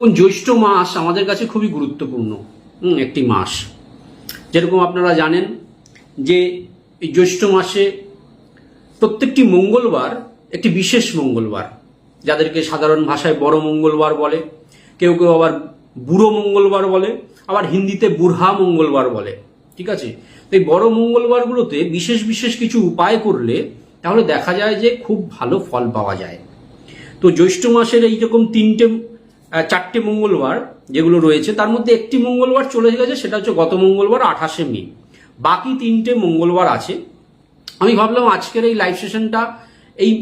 জ্যৈষ্ঠ মাস আমাদের কাছে খুবই গুরুত্বপূর্ণ একটি মাস। যেরকম আপনারা জানেন যে এই জ্যৈষ্ঠ মাসে প্রত্যেকটি মঙ্গলবার, একটি বিশেষ মঙ্গলবার, যাদেরকে সাধারণ ভাষায় বড় মঙ্গলবার বলে, কেউ কেউ আবার বুড়ো মঙ্গলবার বলে, আবার হিন্দিতে বুড়হা মঙ্গলবার বলে, ঠিক আছে? তো এই বড় মঙ্গলবারগুলোতে বিশেষ বিশেষ কিছু উপায় করলে তাহলে দেখা যায় যে খুব ভালো ফল পাওয়া যায়। তো জ্যৈষ্ঠ মাসের এইরকম তিনটে চারটে মঙ্গলবার যেগুলো রয়েছে, তার মধ্যে একটি মঙ্গলবার চলে গেছে সেটা হচ্ছে গত মঙ্গলবার আঠাশে মে। বাকি তিনটে মঙ্গলবার আছে। আমি ভাবলাম আজকের এই লাইভ সেশনটা এই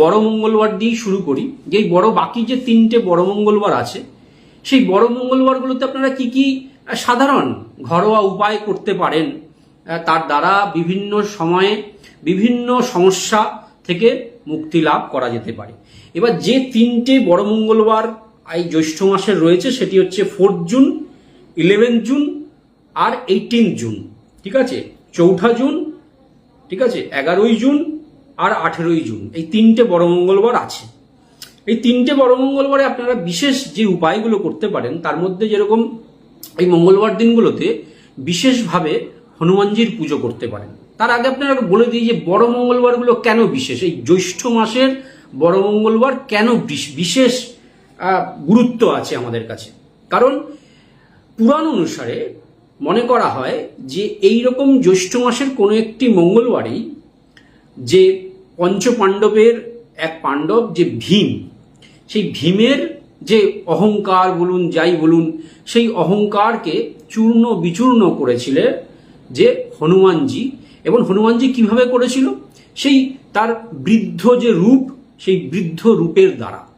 বড় মঙ্গলবার দিয়েই শুরু করি। যে বড়, বাকি যে তিনটে বড় মঙ্গলবার আছে, সেই বড় মঙ্গলবারগুলোতে আপনারা কি কি সাধারণ ঘরোয়া উপায় করতে পারেন তার দ্বারা বিভিন্ন সময়ে বিভিন্ন সমস্যা থেকে মুক্তি লাভ করা যেতে পারে। এবার যে তিনটে বড় মঙ্গলবার এই জ্যৈষ্ঠ মাসের রয়েছে, সেটি হচ্ছে ফোর্থ জুন ইলেভেন জুন আর এইটিন জুন ঠিক আছে? চৌঠা জুন ঠিক আছে? এগারোই জুন আর আঠেরোই জুন এই তিনটে বড় মঙ্গলবার আছে। এই তিনটে বড় মঙ্গলবারে আপনারা বিশেষ যে উপায়গুলো করতে পারেন, তার মধ্যে যেরকম এই মঙ্গলবার দিনগুলোতে বিশেষভাবে হনুমানজির পুজো করতে পারেন। তার আগে আপনারা বলে দিই যে বড় মঙ্গলবারগুলো কেন বিশেষ? এই জ্যৈষ্ঠ মাসের বড় মঙ্গলবার কেন বিশ- বিশেষ গুরুত্ব আছে আমাদের কাছে। কারণ পুরাণ অনুসারে মনে করা হয় যে এই রকম জ্যৈষ্ঠ মাসের কোনো একটি মঙ্গলবারই যে পঞ্চপাণ্ডবের এক পাণ্ডব যে ভীম, সেই ভীমের যে অহংকার বলুন, যাই বলুন, সেই অহংকারকে চূর্ণ বিচূর্ণ করেছিলেন যে হনুমানজি। এবং হনুমানজি কীভাবে করেছিল? সেই তার বৃদ্ধ যে রূপ, সেই বৃদ্ধ রূপের দ্বারা।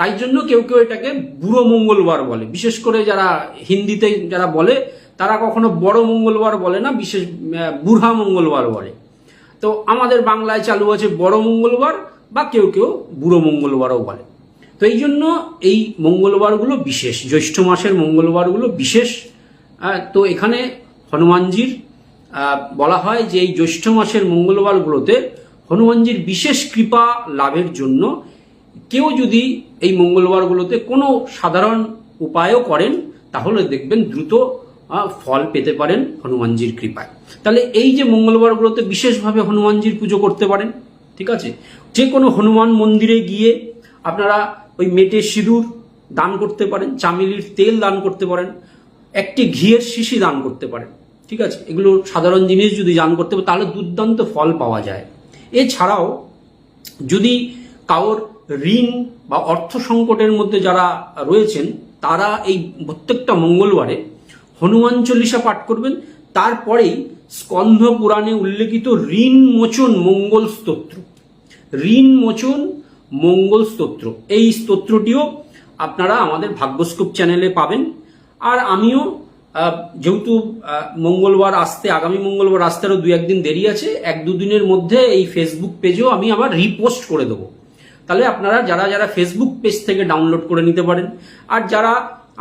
তাই জন্য কেউ কেউ এটাকে বুড়ো মঙ্গলবার বলে। বিশেষ করে যারা হিন্দিতে যারা বলে, তারা কখনো বড় মঙ্গলবার বলে না, বিশেষ বুড়া মঙ্গলবার বলে। তো আমাদের বাংলায় চালু আছে বড় মঙ্গলবার বা কেউ কেউ বুড়ো মঙ্গলবারও বলে। তো এই জন্য এই মঙ্গলবারগুলো বিশেষ, জ্যৈষ্ঠ মাসের মঙ্গলবারগুলো বিশেষ। তো এখানে হনুমানজির বলা হয় যে এই জ্যৈষ্ঠ মাসের মঙ্গলবারগুলোতে হনুমানজির বিশেষ কৃপা লাভের জন্য কেউ যদি এই মঙ্গলবারগুলোতে কোনো সাধারণ উপায়ও করেন, তাহলে দেখবেন দ্রুত ফল পেতে পারেন হনুমানজির কৃপায়। তাহলে এই যে মঙ্গলবারগুলোতে বিশেষভাবে হনুমানজির পুজো করতে পারেন, ঠিক আছে? যে কোনো হনুমান মন্দিরে গিয়ে আপনারা ওই মেটে সিঁদুর দান করতে পারেন, চামেলির তেল দান করতে পারেন, একটি ঘিয়ের শিশি দান করতে পারেন, ঠিক আছে? এগুলো সাধারণ জিনিস যদি দান করতে পারেন, তাহলে দুর্দান্ত ফল পাওয়া যায়। এছাড়াও যদি কারোর ঋণ বা অর্থ সংকটের মধ্যে যারা রয়েছেন, তারা এই প্রত্যেকটা মঙ্গলবারে হনুমান চল্লিশা পাঠ করবেন। তারপরেই স্কন্ধ পুরাণে উল্লেখিত ঋণ মোচন মঙ্গল স্তোত্র। ঋণ মোচন মঙ্গল স্তোত্র। এই স্তোত্রটিও আপনারা আমাদের ভাগ্যস্কোপ চ্যানেলে পাবেন। আর আমিও যেহেতু মঙ্গলবার আসতে, আগামী মঙ্গলবার আসতে আরও দু একদিন দেরি আছে এক দুদিনের মধ্যে এই ফেসবুক পেজেও আমি আবার রিপোস্ট করে দেবো। তাহলে আপনারা যারা যারা ফেসবুক পেজ থেকে ডাউনলোড করে নিতে পারেন, আর যারা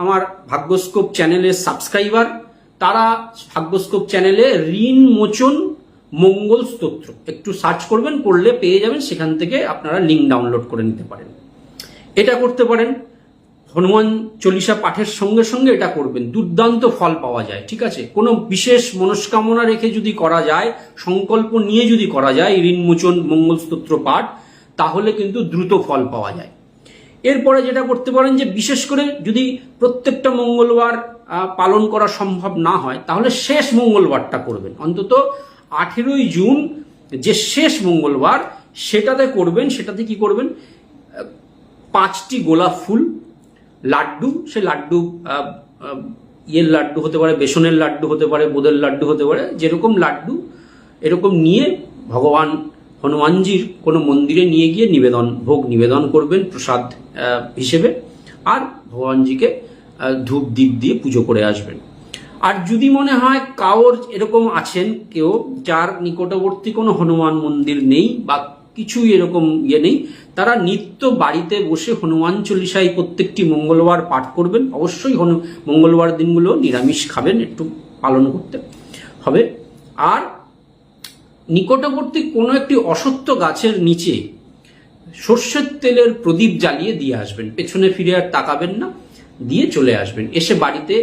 আমার ভাগ্যস্কোপ চ্যানেলের সাবস্ক্রাইবার তারা ভাগ্যস্কোপ চ্যানেলে ঋণ মোচন মঙ্গল স্তোত্র। একটু সার্চ করবেন করলে পেয়ে যাবেন, সেখান থেকে আপনারা লিঙ্ক ডাউনলোড করে নিতে পারেন। এটা করতে পারেন। হনুমান চল্লিশা পাঠের সঙ্গে সঙ্গে এটা করবেন। দুর্দান্ত ফল পাওয়া যায়, ঠিক আছে? কোনো বিশেষ মনস্কামনা রেখে যদি করা যায়, সংকল্প নিয়ে যদি করা যায় ঋণমোচন মঙ্গলস্তোত্র পাঠ তাহলে কিন্তু দ্রুত ফল পাওয়া যায়। এরপরে যেটা করতে পারেন যে, বিশেষ করে যদি প্রত্যেকটা মঙ্গলবার পালন করা সম্ভব না হয়, তাহলে শেষ মঙ্গলবারটা করবেন। অন্তত আঠেরোই জুন যে শেষ মঙ্গলবার, সেটাতে করবেন, সেটাতে কি করবেন? পাঁচটি গোলাপ ফুল, লাড্ডু, সে লাড্ডু ইয়ের লাড্ডু হতে পারে, বেসনের লাড্ডু হতে পারে, বোদের লাড্ডু হতে পারে, যেরকম লাড্ডু, এরকম নিয়ে ভগবান হনুমানজির কোনো মন্দিরে নিয়ে গিয়ে নিবেদন, ভোগ নিবেদন করবেন প্রসাদ হিসেবে। আর ভগবানজিকে ধূপ দ্বীপ দিয়ে পুজো করে আসবেন। আর যদি মনে হয় কারোর এরকম আছেন কেউ, যার নিকটবর্তী কোনো হনুমান মন্দির নেই বা কিছুই এরকম ইয়ে নেই, তারা নিত্য বাড়িতে বসে হনুমান চল্লিশাই প্রত্যেকটি মঙ্গলবার পাঠ করবেন। অবশ্যই হনু মঙ্গলবার দিনগুলো নিরামিষ খাবেন, একটু পালন করতে হবে। আর নিকটবর্তী কোনো একটি অসত্য গাছের নিচে সর্ষের তেলের প্রদীপ জ্বালিয়ে দিয়ে আসবেন। পেছনে ফিরে আর তাকাবেন না, দিয়ে চলে আসবেন। এসে বাড়িতে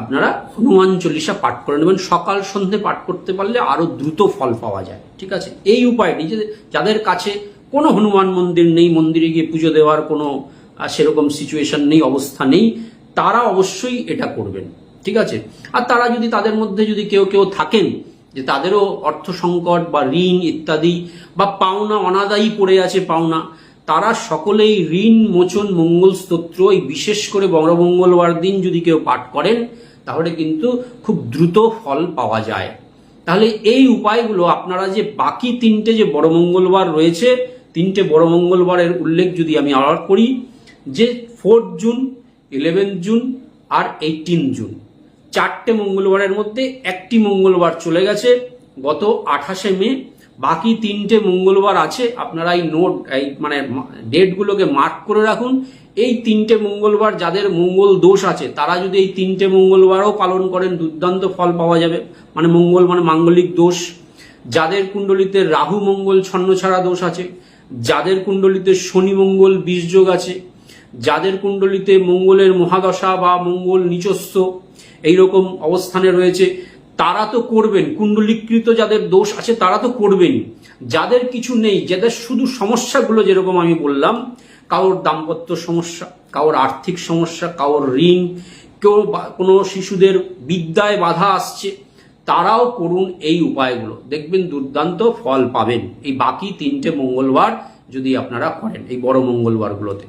আপনারা হনুমান চল্লিশা পাঠ করে নেবেন। সকাল সন্ধে পাঠ করতে পারলে আরও দ্রুত ফল পাওয়া যায়, ঠিক আছে? এই উপায়টি যে যাদের কাছে কোনো হনুমান মন্দির নেই, মন্দিরে গিয়ে পুজো দেওয়ার কোনো সেরকম সিচুয়েশন নেই, অবস্থা নেই, তারা অবশ্যই এটা করবেন, ঠিক আছে? আর তারা যদি তাদের মধ্যে যদি কেউ কেউ থাকেন যে তাদেরও অর্থ সংকট বা ঋণ ইত্যাদি বা পাওনা অনাদায়ী পড়ে আছে পাওনা, তারা সকলেই ঋণ, মোচন, মঙ্গল স্তোত্র, এই বিশেষ করে বঙ্গমঙ্গলবার দিন যদি কেউ পাঠ করেন, তাহলে কিন্তু খুব দ্রুত ফল পাওয়া যায়। তাহলে এই উপায়গুলো আপনারা যে বাকি তিনটে যে বড় মঙ্গলবার রয়েছে, তিনটে বড় মঙ্গলবারের উল্লেখ যদি আমি আবার করি, যে ফোর্থ জুন ইলেভেন জুন আর এইটিন জুন চারটে মঙ্গলবারের মধ্যে একটি মঙ্গলবার চলে গেছে, গত আঠাশে মে। বাকি তিনটে মঙ্গলবার আছে, আপনারা এই নোট, এই মানে ডেটগুলোকে মার্ক করে রাখুন। এই তিনটে মঙ্গলবার যাদের মঙ্গল দোষ আছে, তারা যদি এই তিনটে মঙ্গলবারও পালন করেন, দুর্দান্ত ফল পাওয়া যাবে। মানে মঙ্গল মানে মাঙ্গলিক দোষ। যাদের কুণ্ডলিতে রাহু মঙ্গল, ছন্ন ছাড়া দোষ আছে। যাদের কুণ্ডলিতে শনি মঙ্গল, বীজযোগ আছে। যাদের কুণ্ডলিতে মঙ্গলের মহাদশা বা মঙ্গল নিচস্থ এইরকম অবস্থানে রয়েছে। তারা তো করবেন, কুণ্ডলীকৃত যাদের দোষ আছে তারা তো করবেন। যাদের কিছু নেই, যাদের শুধু সমস্যাগুলো যেরকম আমি বললাম কারোর দাম্পত্য সমস্যা কারোর আর্থিক সমস্যা কারোর ঋণ, কেউ কোনো শিশুদের বিদ্যায় বাধা আসছে, তারাও করুন এই উপায়গুলো। দেখবেন দুর্দান্ত ফল পাবেন। এই বাকি তিনটে মঙ্গলবার যদি আপনারা করেন, এই বড় মঙ্গলবারগুলোতে।